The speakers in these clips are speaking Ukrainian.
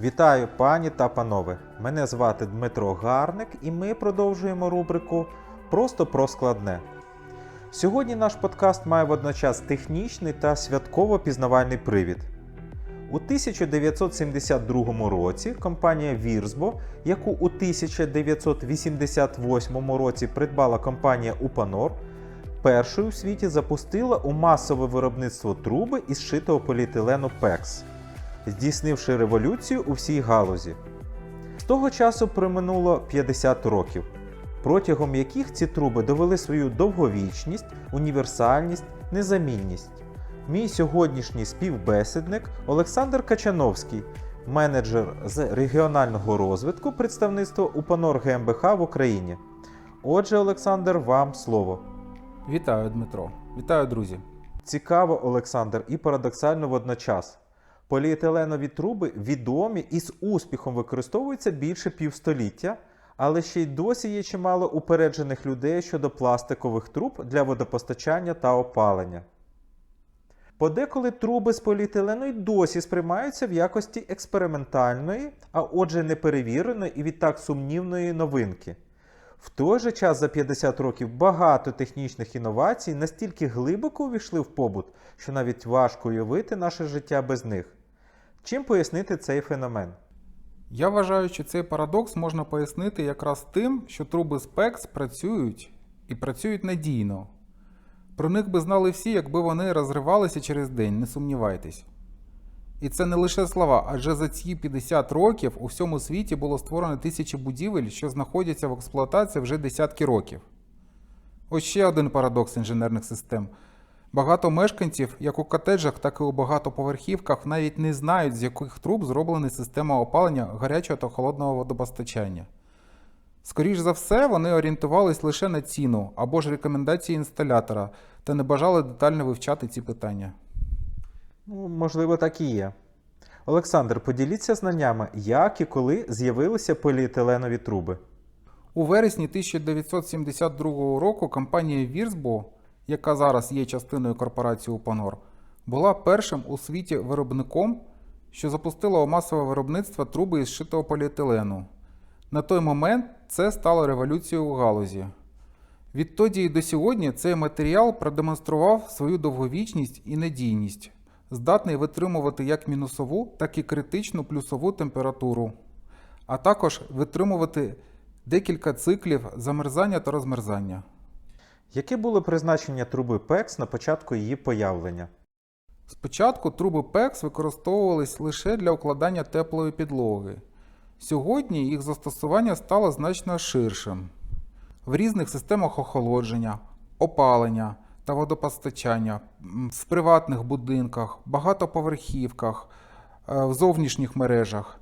Вітаю пані та панове! Мене звати Дмитро Гарник і ми продовжуємо рубрику Просто про складне. Сьогодні наш подкаст має водночас технічний та святково-пізнавальний привід. У 1972 році компанія Вірсбо, яку у 1988 році придбала компанія Упанор, першою у світі запустила у масове виробництво труби із шитого поліетилену PEX, здійснивши революцію у всій галузі. З того часу проминуло 50 років, протягом яких ці труби довели свою довговічність, універсальність, незамінність. Мій сьогоднішній співбесідник Олександр Качановський, менеджер з регіонального розвитку представництва УПАНОР ГМБХ в Україні. Отже, Олександр, вам слово. Вітаю, Дмитро. Вітаю, друзі. Цікаво, Олександр, і парадоксально водночас. Поліетиленові труби відомі і з успіхом використовуються більше півстоліття, але ще й досі є чимало упереджених людей щодо пластикових труб для водопостачання та опалення. Подеколи труби з поліетилену й досі сприймаються в якості експериментальної, а отже неперевіреної і відтак сумнівної новинки. В той же час за 50 років багато технічних інновацій настільки глибоко увійшли в побут, що навіть важко уявити наше життя без них. Чим пояснити цей феномен? Я вважаю, що цей парадокс можна пояснити якраз тим, що труби PEX працюють і працюють надійно. Про них би знали всі, якби вони розривалися через день, не сумнівайтесь. І це не лише слова, адже за ці 50 років у всьому світі було створено тисячі будівель, що знаходяться в експлуатації вже десятки років. Ось ще один парадокс інженерних систем. Багато мешканців, як у котеджах, так і у багатоповерхівках, навіть не знають, з яких труб зроблена система опалення гарячого та холодного водопостачання. Скоріш за все, вони орієнтувались лише на ціну або ж рекомендації інсталятора та не бажали детально вивчати ці питання. Ну, можливо, так і є. Олександр, поділіться знаннями, як і коли з'явилися поліетиленові труби. У вересні 1972 року компанія Вірсбо, яка зараз є частиною корпорації Упанор, була першим у світі виробником, що запустила у масове виробництво труби із шитого поліетилену. На той момент це стало революцією у галузі. Відтоді і до сьогодні цей матеріал продемонстрував свою довговічність і надійність, здатний витримувати як мінусову, так і критичну плюсову температуру, а також витримувати декілька циклів замерзання та розмерзання. Яке було призначення труби PEX на початку її появлення? Спочатку труби PEX використовувались лише для укладання теплої підлоги. Сьогодні їх застосування стало значно ширшим. В різних системах охолодження, опалення та водопостачання, в приватних будинках, багатоповерхівках, е, в зовнішніх мережах.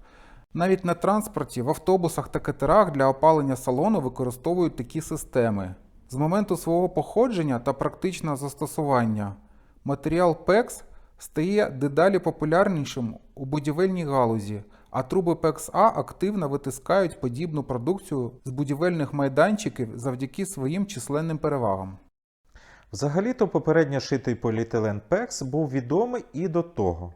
Навіть на транспорті, в автобусах та катерах для опалення салону використовують такі системи. З моменту свого походження та практичного застосування матеріал PEX стає дедалі популярнішим у будівельній галузі, а труби PEX-A активно витискають подібну продукцію з будівельних майданчиків завдяки своїм численним перевагам. Взагалі-то попередньо шитий поліетилен PEX був відомий і до того.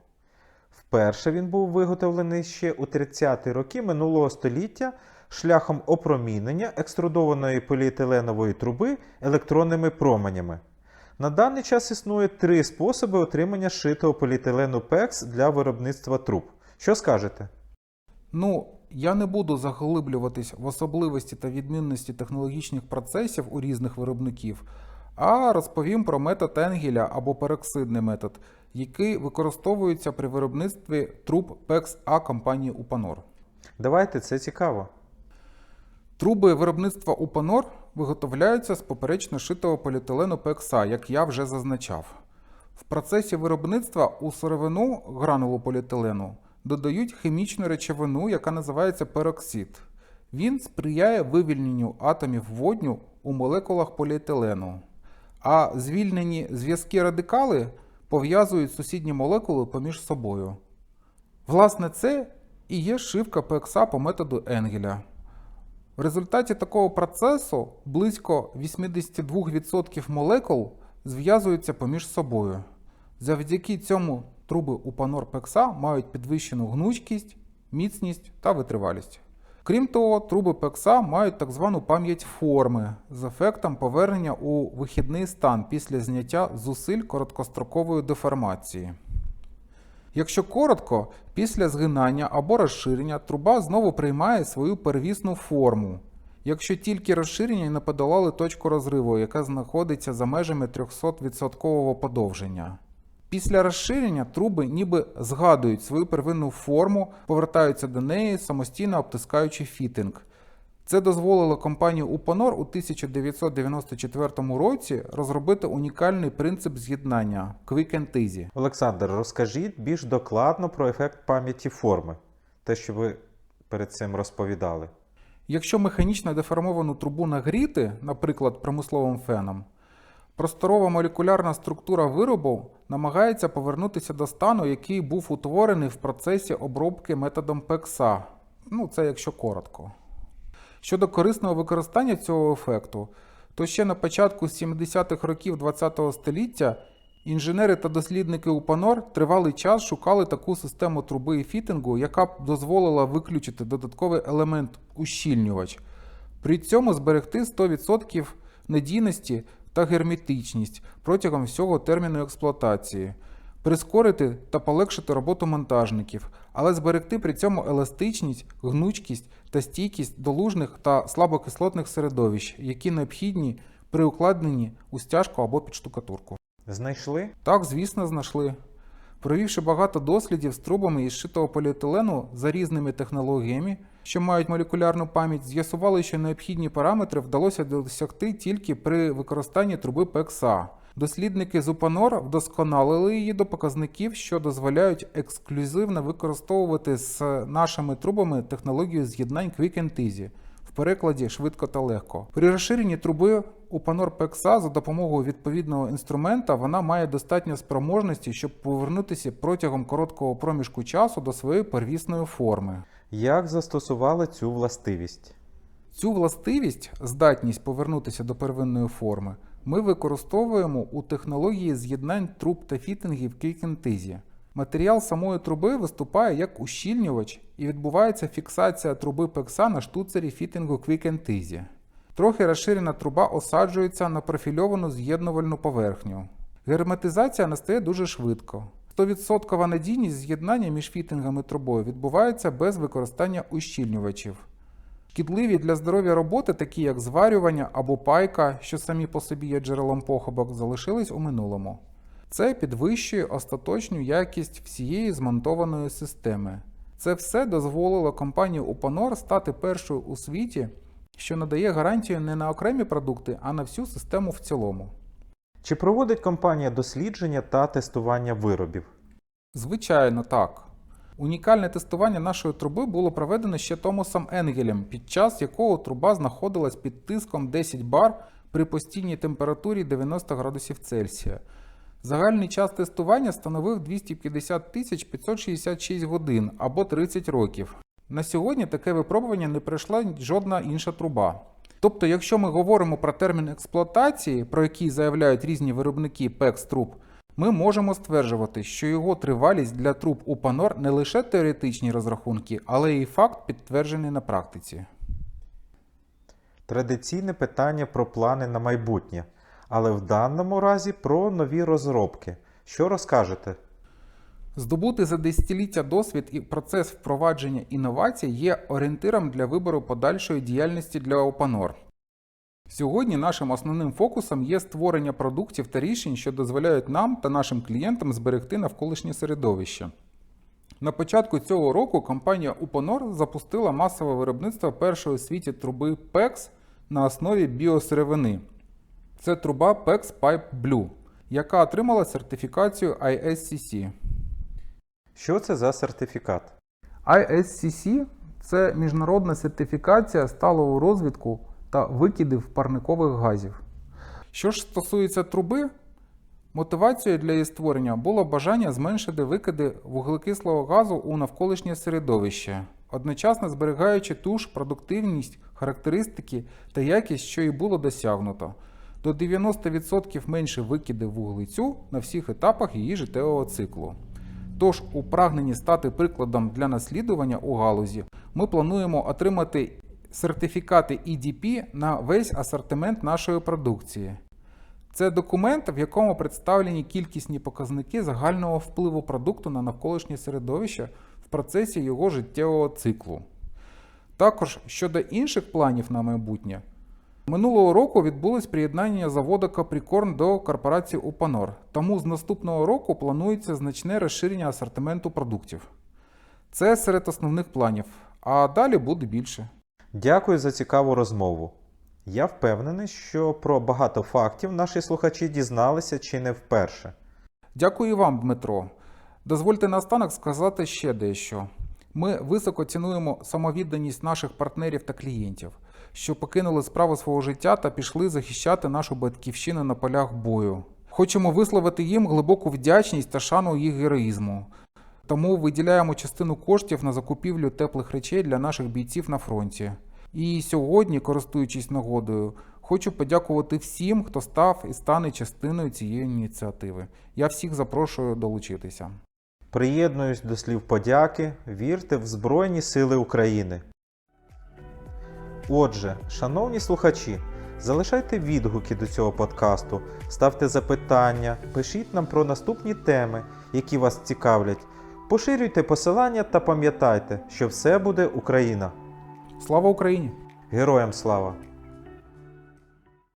Вперше він був виготовлений ще у 30-ті роки минулого століття шляхом опромінення екструдованої поліетиленової труби електронними променями. На даний час існує три способи отримання шитого поліетилену PEX для виробництва труб. Що скажете? Ну, я не буду заглиблюватись в особливості та відмінності технологічних процесів у різних виробників, а розповім про метод Енгеля або пероксидний метод, який використовується при виробництві труб PEX-A компанії Упанор. Давайте, це цікаво. Труби виробництва Упанор виготовляються з поперечно шитого поліетилену PXA, як я вже зазначав. В процесі виробництва у сировину гранулу поліетилену додають хімічну речовину, яка називається пероксид. Він сприяє вивільненню атомів водню у молекулах поліетилену, а звільнені зв'язки радикали пов'язують сусідні молекули поміж собою. Власне, це і є шивка PXA по методу Енгеля. В результаті такого процесу близько 82% молекул зв'язуються поміж собою. Завдяки цьому труби Упанор PXA мають підвищену гнучкість, міцність та витривалість. Крім того, труби ПЕКСА мають так звану пам'ять форми з ефектом повернення у вихідний стан після зняття зусиль короткострокової деформації. Якщо коротко, після згинання або розширення труба знову приймає свою первісну форму, якщо тільки розширення не подолали точку розриву, яка знаходиться за межами 300% подовження. Після розширення труби ніби згадують свою первинну форму, повертаються до неї, самостійно обтискаючи фітинг. Це дозволило компанії Uponor у 1994 році розробити унікальний принцип з'єднання Quick and Easy. Олександр, розкажіть більш докладно про ефект пам'яті форми, те, що ви перед цим розповідали. Якщо механічно деформовану трубу нагріти, наприклад, промисловим феном, просторова молекулярна структура виробу намагається повернутися до стану, який був утворений в процесі обробки методом ПЕКСА. Ну, це якщо коротко. Щодо корисного використання цього ефекту, то ще на початку 70-х років ХХ століття інженери та дослідники УПАНОР тривалий час шукали таку систему труби і фітингу, яка б дозволила виключити додатковий елемент ущільнювач, при цьому зберегти 100% надійності та герметичність протягом всього терміну експлуатації, прискорити та полегшити роботу монтажників, але зберегти при цьому еластичність, гнучкість та стійкість до лужних та слабокислотних середовищ, які необхідні при укладенні у стяжку або під штукатурку. Знайшли? Так, звісно, знайшли. Провівши багато дослідів з трубами із шитого поліетилену за різними технологіями, що мають молекулярну пам'ять, з'ясували, що необхідні параметри вдалося досягти тільки при використанні труби PXA. Дослідники з Упанор вдосконалили її до показників, що дозволяють ексклюзивно використовувати з нашими трубами технологію з'єднань Quick and Easy, в перекладі швидко та легко. При розширенні труби Upanor PXA за допомогою відповідного інструмента вона має достатньо спроможності, щоб повернутися протягом короткого проміжку часу до своєї первісної форми. Як застосували цю властивість? Цю властивість, здатність повернутися до первинної форми, ми використовуємо у технології з'єднань труб та фітингів кікентизі. Матеріал самої труби виступає як ущільнювач і відбувається фіксація труби пекса на штуцері фітингу Easy. Трохи розширена труба осаджується на профільовану з'єднувальну поверхню. Герметизація настає дуже швидко. 100% надійність з'єднання між фітингом і трубою відбувається без використання ущільнювачів. Шкідливі для здоров'я роботи, такі як зварювання або пайка, що самі по собі є джерелом похибок, залишились у минулому. Це підвищує остаточну якість всієї змонтованої системи. Це все дозволило компанії Upanor стати першою у світі, що надає гарантію не на окремі продукти, а на всю систему в цілому. Чи проводить компанія дослідження та тестування виробів? Звичайно, так. Унікальне тестування нашої труби було проведено ще Томасом Енгелем, під час якого труба знаходилась під тиском 10 бар при постійній температурі 90 градусів Цельсія. Загальний час тестування становив 250 тисяч 566 годин або 30 років. На сьогодні таке випробування не пройшла жодна інша труба. Тобто, якщо ми говоримо про термін експлуатації, про який заявляють різні виробники PEX труб, ми можемо стверджувати, що його тривалість для труб Upanor не лише теоретичні розрахунки, але й факт підтверджений на практиці. Традиційне питання про плани на майбутнє, але в даному разі про нові розробки. Що розкажете? Здобути за десятиліття досвід і процес впровадження інновацій є орієнтиром для вибору подальшої діяльності для Upanor. Сьогодні нашим основним фокусом є створення продуктів та рішень, що дозволяють нам та нашим клієнтам зберегти навколишнє середовище. На початку цього року компанія Uponor запустила масове виробництво першої у світі труби PEX на основі біосировини. Це труба PEX Pipe Blue, яка отримала сертифікацію ISCC. Що це за сертифікат? ISCC – це міжнародна сертифікація сталого розвитку та викидів парникових газів. Що ж стосується труби, мотивацією для її створення було бажання зменшити викиди вуглекислого газу у навколишнє середовище, одночасно зберігаючи ту ж продуктивність, характеристики та якість, що і було досягнуто. До 90% менше викиди вуглецю на всіх етапах її життєвого циклу. Тож, у прагненні стати прикладом для наслідування у галузі, ми плануємо отримати сертифікати EDP на весь асортимент нашої продукції. Це документ, в якому представлені кількісні показники загального впливу продукту на навколишнє середовище в процесі його життєвого циклу. Також щодо інших планів на майбутнє, минулого року відбулось приєднання заводу Капрікорн до корпорації Упанор, тому з наступного року планується значне розширення асортименту продуктів. Це серед основних планів, а далі буде більше. Дякую за цікаву розмову. Я впевнений, що про багато фактів наші слухачі дізналися чи не вперше. Дякую вам, Дмитро. Дозвольте наостанок сказати ще дещо. Ми високо цінуємо самовідданість наших партнерів та клієнтів, що покинули справу свого життя та пішли захищати нашу батьківщину на полях бою. Хочемо висловити їм глибоку вдячність та шану їх героїзму. Тому виділяємо частину коштів на закупівлю теплих речей для наших бійців на фронті. І сьогодні, користуючись нагодою, хочу подякувати всім, хто став і стане частиною цієї ініціативи. Я всіх запрошую долучитися. Приєднуюсь до слів подяки, вірте в Збройні Сили України. Отже, шановні слухачі, залишайте відгуки до цього подкасту, ставте запитання, пишіть нам про наступні теми, які вас цікавлять. Поширюйте посилання та пам'ятайте, що все буде Україна. Слава Україні! Героям слава!